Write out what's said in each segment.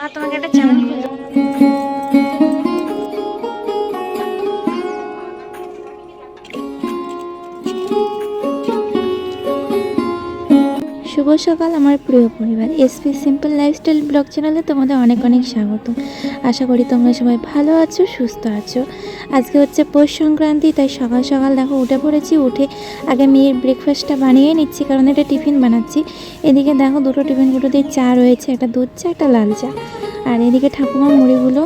মা তোমাকে একটা শুভ সকাল আমার প্রিয় পরিবার। এসপি সিম্পল লাইফস্টাইল ব্লগ চ্যানেলে তোমাদের অনেক অনেক স্বাগত। আশা করি তোমরা সবাই ভালো আছো, সুস্থ আছো। আজকে হচ্ছে পৌষ সংক্রান্তি, তাই সকাল সকাল দেখো উঠে পড়েছি, উঠে আগে মেয়ের ব্রেকফাস্টটা বানিয়ে নিচ্ছি, কারণ এটা টিফিন বানাচ্ছি। এদিকে দেখো দুটো টিফিনগুলোতে চা রয়েছে, একটা দুধ চা, একটা লাল চা। আর এদিকে ঠাকুমা মুড়িগুলো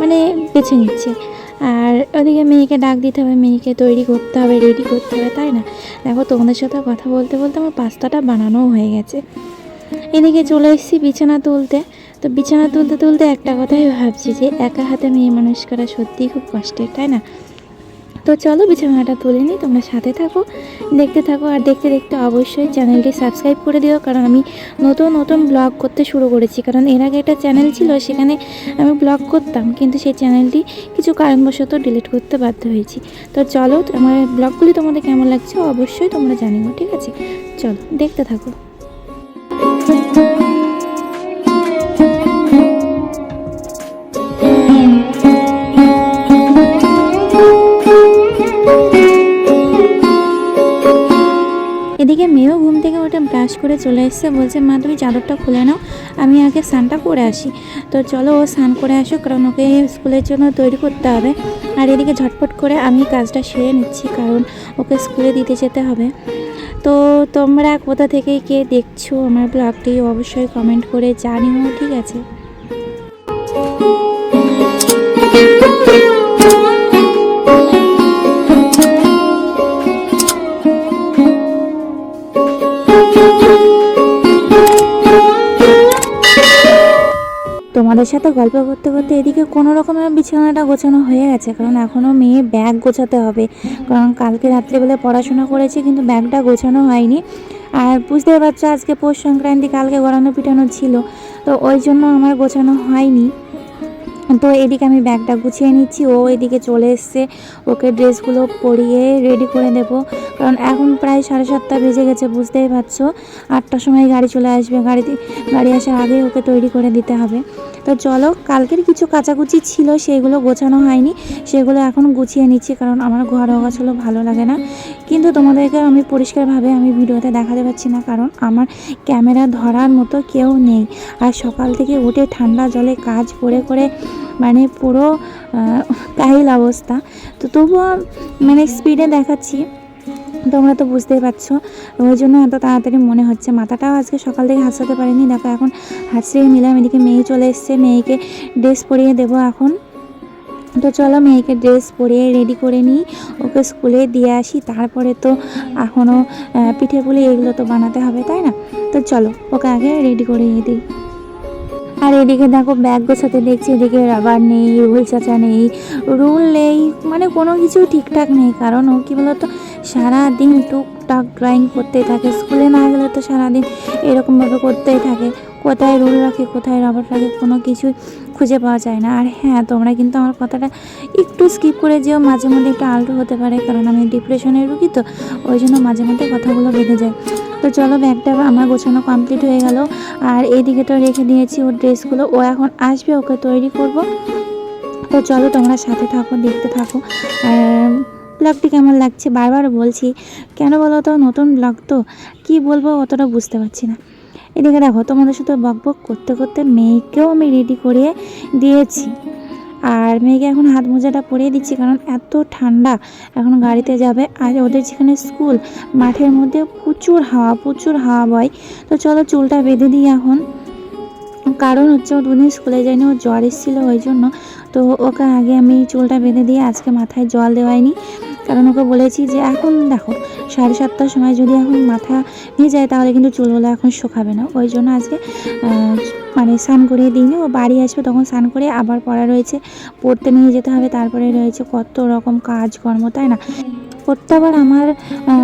মানে বেছে নিচ্ছে। আর ওদিকে মেয়েকে ডাক দিতে হবে, মেয়েকে তৈরি করতে হবে রেডি করতে হবে, তাই না? দেখো তোমাদের সাথে কথা বলতে বলতে আমার পাস্তাটা বানানোও হয়ে গেছে। এদিকে চলে এসেছি বিছানা তুলতে। তো বিছানা তুলতে তুলতে একটা কথাই ভাবছি যে একা হাতে মেয়ে মানুষ করা সত্যিই খুব কষ্টের, তাই না? তো চলো বিছানাটা তুলে নিই, তোমরা সাথে থাকো, দেখতে থাকো, আর দেখতে দেখতে অবশ্যই চ্যানেলটি সাবস্ক্রাইব করে দিও, কারণ আমি নতুন নতুন ব্লগ করতে শুরু করেছি, কারণ এর আগে একটা চ্যানেল ছিল, সেখানে আমি ব্লগ করতাম, কিন্তু সেই চ্যানেলটি কিছু কারণবশত ডিলিট করতে বাধ্য হয়েছি। তো চলো, আমার ব্লগগুলি তোমাদের কেমন লাগছে অবশ্যই তোমরা জানিও, ঠিক আছে? চলো, দেখতে থাকো। ব্রাশ করে চলে এসছে। বলছে, মা, তুমি চাদরটা খুলে নাও, আমি আগে স্নানটা করে আসি। তো চলো ও স্নান করে আসো কারণ ওকে স্কুলের জন্য তৈরি করতে হবে। আর এদিকে ঝটপট করে আমি কাজটা সেরে নিচ্ছি, কারণ ওকে স্কুলে দিতে যেতে হবে। তো তোমরা কোথা থেকে কে দেখছ আমার ব্লগটি অবশ্যই কমেন্ট করে জানিও, ঠিক আছে? তোমাদের সাথে গল্প করতে করতে এদিকে কোনো রকমের বিছানাটা গোছানো হয়ে গেছে, কারণ এখনও মেয়ে ব্যাগ গোছাতে হবে। কারণ কালকে রাত্রিবেলা পড়াশোনা করেছি, কিন্তু ব্যাগটা গোছানো হয়নি। আর বুঝতে পারছ আজকে পৌষ সংক্রান্তি, কালকে গড়ানো পিটানো ছিল। তো ওই জন্য আমার গোছানো হয়নি। তো এদিকে আমি ব্যাগটা গুছিয়ে নিচ্ছি, ও এদিকে চলে এসছে। ওকে ড্রেসগুলো পরিয়ে রেডি করে দেবো। কারণ এখন প্রায় সাড়ে সাতটা বেজে গেছে, বুঝতেই পারছ। আটটার সময় গাড়ি চলে আসবে, গাড়িতে, গাড়ি আসার আগে ওকে তৈরি করে দিতে হবে। চলো, কালকের কিছু কাচাকুচি ছিল, সেগুলো গোছানো হয়নি। সেগুলো এখন গুছিয়ে নিচ্ছি, কারণ আমার ঘর অগাছালো, ভালো লাগে না। কিন্তু তোমাদেরকে আমি পরিষ্কারভাবে আমি ভিডিওতে দেখাতে পারছি না, কারণ আমার ক্যামেরা ধরার মতো কেউ নেই। আর সকাল থেকে উঠে ঠান্ডা জলে কাজ করে করে মানে পুরো কাহিল অবস্থা। তো তবুও মানে স্পিডে দেখাচ্ছি। তোমরা তো বুঝতেই পারছ। ওই জন্য এত তাড়াতাড়ি মনে হচ্ছে। মাথাটাও আজকে সকাল থেকে হাসতে পারিনি। দেখো এখন হাসিয়ে নিলাম। এদিকে মেয়ে চলে এসছে। মেয়েকে ড্রেস পরিয়ে দেবো এখন। তো চলো মেয়েকে ড্রেস পরিয়ে রেডি করে নিই। ওকে স্কুলে দিয়ে আসি। তারপরে তো এখনও পিঠে পুলি এগুলো তো বানাতে হবে, তাই না? তো চলো ওকে আগে রেডি করে দিই। আর এদিকে দেখো ব্যাগ গোছাতে দেখছি। এদিকে রাবার নেই, রুল চাচা নেই রুল নেই। মানে কোনো কিছু ঠিকঠাক নেই। কারণ ও কী বলতো সারাদিন টুকটাক ড্রয়িং করতেই থাকে। স্কুলে না গেলে তো সারাদিন এরকমভাবে করতেই থাকে। কোথায় রুল রাখে, কোথায় রাবার রাখে, কোনো কিছুই খুঁজে পাওয়া যায় না। আর হ্যাঁ তোমরা কিন্তু আমার কথাটা একটু স্কিপ করে যেও, মাঝে মধ্যে একটু আলটো হতে পারে, কারণ আমি ডিপ্রেশনের রুগী তো, ওই জন্য মাঝে মধ্যে কথাগুলো বেঁধে যায়। তো চলো ব্যাগটা আমার গোছানো কমপ্লিট হয়ে গেল। আর এইদিকে তো রেখে দিয়েছি ওর ড্রেসগুলো ও এখন আসবে, ওকে তৈরি করব। তো চলো তোমরা সাথে থাকো, দেখতে থাকো। আর ব্লগটি কেমন লাগছে? বারবার বলছি, কেন বলো তো? নতুন ব্লগ তো কি বলব? অতটা বুঝতে পারছি না। এদিকে দেখো, তোমাদের সাথে বক বক করতে করতে মেয়েকেও আমি রেডি করিয়ে দিয়েছি। আর মেয়েকে এখন হাত মোজাটা পরিয়ে দিচ্ছি, কারণ এত ঠান্ডা এখন গাড়িতে যাবে। আর ওদের যেখানে স্কুল, মাঠের মধ্যে প্রচুর হাওয়া প্রচুর হাওয়া বয়। তো চলো চুলটা বেঁধে দিই এখন। কারণ হচ্ছে ও দুদিন স্কুলে যায়নি ওর জ্বর এসেছিল ওই জন্য। তো ওকে আগে আমি চুলটা বেঁধে দিয়ে আজকে মাথায় জল দেওয়াইনি। কারণ ওকে বলেছি যে এখন দেখো, সাড়ে সাতটার সময় যদি এখন মাথা নিয়ে যায়, তাহলে কিন্তু চুলগুলো এখন শুকাবে না। ওই জন্য আজকে মানে স্নান করিয়ে দিইনি। ও বাড়ি আসবে তখন স্নান করে আবার পড়া রয়েছে, পড়তে নিয়ে যেতে হবে। তারপরে রয়েছে কত রকম কাজকর্ম, তাই না? করতে আবার আমার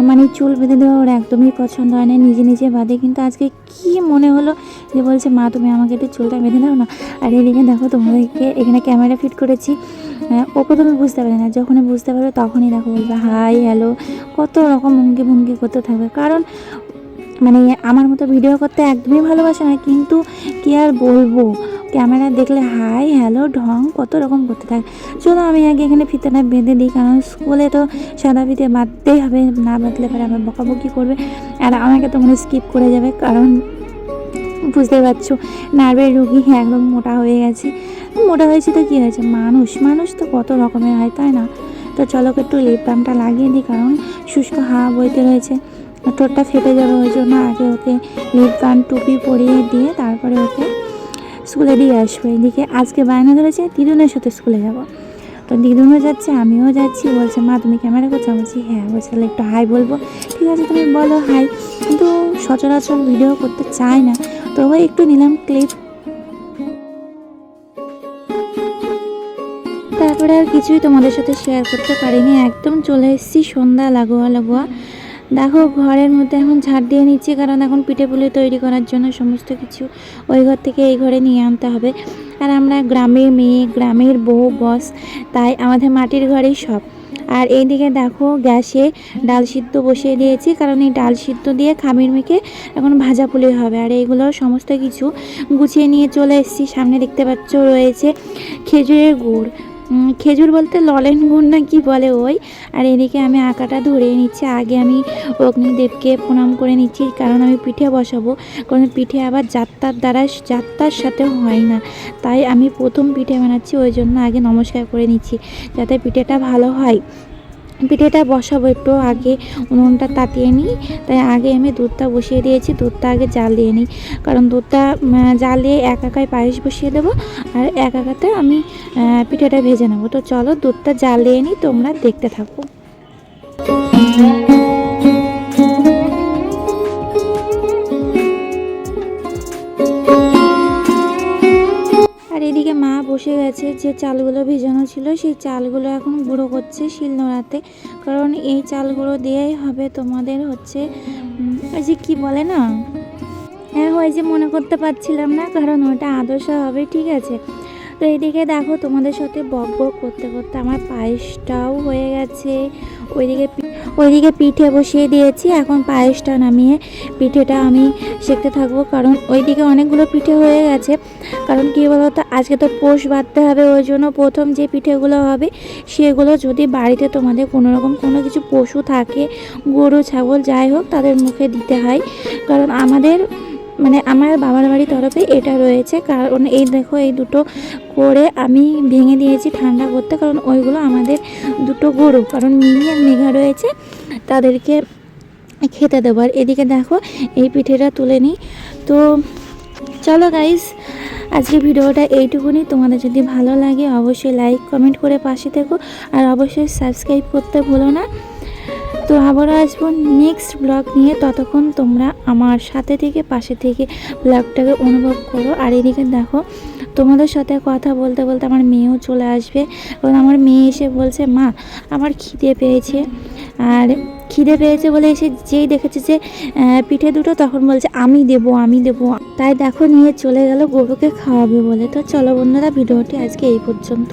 মানে চুল বেঁধে দেওয়া ওর একদমই পছন্দ হয় না, নিজে নিজে বাঁধে কিন্তু আজকে কি মনে হলো যে বলছে, মা, তুমি আমাকে একটু চুলটা বেঁধে দাও না। আর এদিকে দেখো, তোমাদেরকে এখানে ক্যামেরা ফিট করেছি। ও প্রথমে বুঝতে পারে না, যখনই বুঝতে পারবে তখনই দেখো বলবে, হাই, হ্যালো। কত রকম ভঙ্গি ভঙ্গি করতে থাকবে। কারণ মানে আমার মতো ভিডিও করতে একদমই ভালোবাসে না, কিন্তু কি আর বলব? ক্যামেরা দেখলে হাই, হ্যালো, ঢং, কত রকম করতে থাকে। চলো আমি আগে এখানে ফিতেটা বেঁধে দিই কারণ স্কুলে তো সাদা ফিতে বাঁধতেই হবে, না বাঁধলে পরে আমার বকাবকি করবে। আর আমাকে তো মনে স্কিপ করে যাবে, কারণ বুঝতে পারছ নার্ভের রুগী একদম মোটা হয়ে গেছে। মোটা হয়েছে তো কী হয়েছে? মানুষ মানুষ তো কত রকমের হয়, তাই না? তো চলো একটু লিপ বামটা লাগিয়ে দিই কারণ শুষ্ক হাওয়া বইতে রয়েছে। ঠোঁটটা ফেটে যাবে ওই জন্য আগে ওকে লিপ বাম টুপি পরিয়ে দিয়ে তারপরে ওকে স্কুলে দিয়ে আসব। এদিকে আজকে বায়না ধরেছে দিদুনের সাথে স্কুলে যাব। তো দিদুনও যাচ্ছে, আমিও যাচ্ছি। বলছে, মা, তুমি ক্যামেরা করছ? বলছি হ্যাঁ। বলছে, তাহলে একটু হাই বলব। ঠিক আছে, তুমি বলো হাই কিন্তু সচরাচর ভিডিও করতে চায় না। তবে একটু নিলাম ক্লিপ তারপরে আর কিছুই তোমাদের সাথে শেয়ার করতে পারিনি। একদম চলে এসেছি সন্ধ্যা লাগোয়া লাগোয়া। দেখো, ঘরের মধ্যে এখন ঝাড় দিয়ে নিচ্ছি, কারণ এখন পিঠে পুলি তৈরি করার জন্য সমস্ত কিছু ওই ঘর থেকে এই ঘরে নিয়ে আনতে হবে। আর আমরা গ্রামের মেয়ে, গ্রামের বউ, বস, তাই আমাদের মাটির ঘরেই সব। আর এইদিকে দেখো, গ্যাসে ডাল সিদ্ধ বসিয়ে দিয়েছি, কারণ এই ডাল সিদ্ধ দিয়ে খামির মেখে এখন ভাজা পুলি হবে। আর এইগুলো সমস্ত কিছু গুছিয়ে নিয়ে চলে এসেছি। সামনে দেখতে পাচ্ছ রয়েছে খেজুরের গুড়। খেজুর বলতে ললেন গুড় না কি বলে ওই? আর এদিকে আমি আঁকাটা ধরে নিচ্ছি, আগে আমি অগ্নিদেবকে প্রণাম করে নিচ্ছি, কারণ আমি পিঠে বসাবো। কারণ পিঠে আবার যাত্রার দ্বারা যাত্রার সাথে হয় না। তাই আমি প্রথম পিঠে বানাচ্ছি, ওই জন্য আগে নমস্কার করে নিচ্ছি, যাতে পিঠেটা ভালো হয়। পিঠেটা বসাবো একটু আগে, উনুনটা তাতিয়ে নিই। তাই আগে আমি দুধটা বসিয়ে দিয়েছি, দুধটা আগে জাল দিয়ে নিই। কারণ দুধটা জাল দিয়ে এক একাই পায়েস বসিয়ে দেবো আর এক একাতে আমি পিঠেটা ভেজে নেব। তো চলো দুধটা জাল দিয়ে নিই, তোমরা দেখতে থাকো। এদিকে মা বসে গেছে, যে চালগুলো ভেজানো ছিল সেই চালগুলো এখন গুঁড়ো করছে শিলনোড়াতে কারণ এই চালগুলো দিয়েই হবে তোমাদের হচ্ছে ওই যে কি বলে না? হ্যাঁ ওই যে মনে করতে পারছিলাম না, কারণ ওটা আদর্শ হবে, ঠিক আছে? তো এদিকে দেখো তোমাদের সাথে বক বক করতে করতে আমার পায়েসটাও হয়ে গেছে, ওইদিকে ওইদিকে পিঠে বসিয়ে দিয়েছি। এখন পায়েসটা নামিয়ে পিঠেটা আমি শিখতে থাকব। কারণ ওইদিকে অনেকগুলো পিঠে হয়ে গেছে। কারণ কী বলতো, আজকে তো পোষ বাঁধতে হবে, ওই জন্য প্রথম যে পিঠেগুলো হবে, সেগুলো যদি বাড়িতে তোমাদের কোনো রকম কোনো কিছু পশু থাকে, গরু, ছাগল, যাই হোক, তাদের মুখে দিতে হয়। কারণ আমাদের মানে আমার বাবার বাড়ির তরফে এটা রয়েছে। কারণ এই দেখো, এই দুটো করে আমি ভেঙে দিয়েছি ঠান্ডা করতে। কারণ ওইগুলো আমাদের দুটো গরু, কারণ মিনি আর মেঘা রয়েছে, তাদেরকে খেতে দেবো। আর এদিকে দেখো, এই পিঠেটা তুলে নিই। তো চলো গাইস আজকে ভিডিওটা এইটুকুনি। তোমাদের যদি ভালো লাগে, অবশ্যই লাইক কমেন্ট করে পাশে থেকো। আর অবশ্যই সাবস্ক্রাইব করতে ভুলো না। তো আবারও আসব নেক্সট ব্লগ নিয়ে। ততক্ষণ তোমরা আমার সাথে থেকে, পাশে থেকে ব্লগটাকে অনুভব করো। আর এদিকে দেখো, তোমাদের সাথে কথা বলতে বলতে আমার মেয়েও চলে আসবে। কারণ আমার মেয়ে এসে বলছে, মা, আমার খিদে পেয়েছে। আর খিদে পেয়েছে বলে এসে যেই দেখেছে যে পিঠে দুটো, তখন বলছে, আমি দেবো আমি দেবো। তাই দেখো, নিয়ে চলে গেল, গরুকে খাওয়াবে বলে। তো চলো বন্ধুরা, ভিডিওটি আজকে এই পর্যন্ত।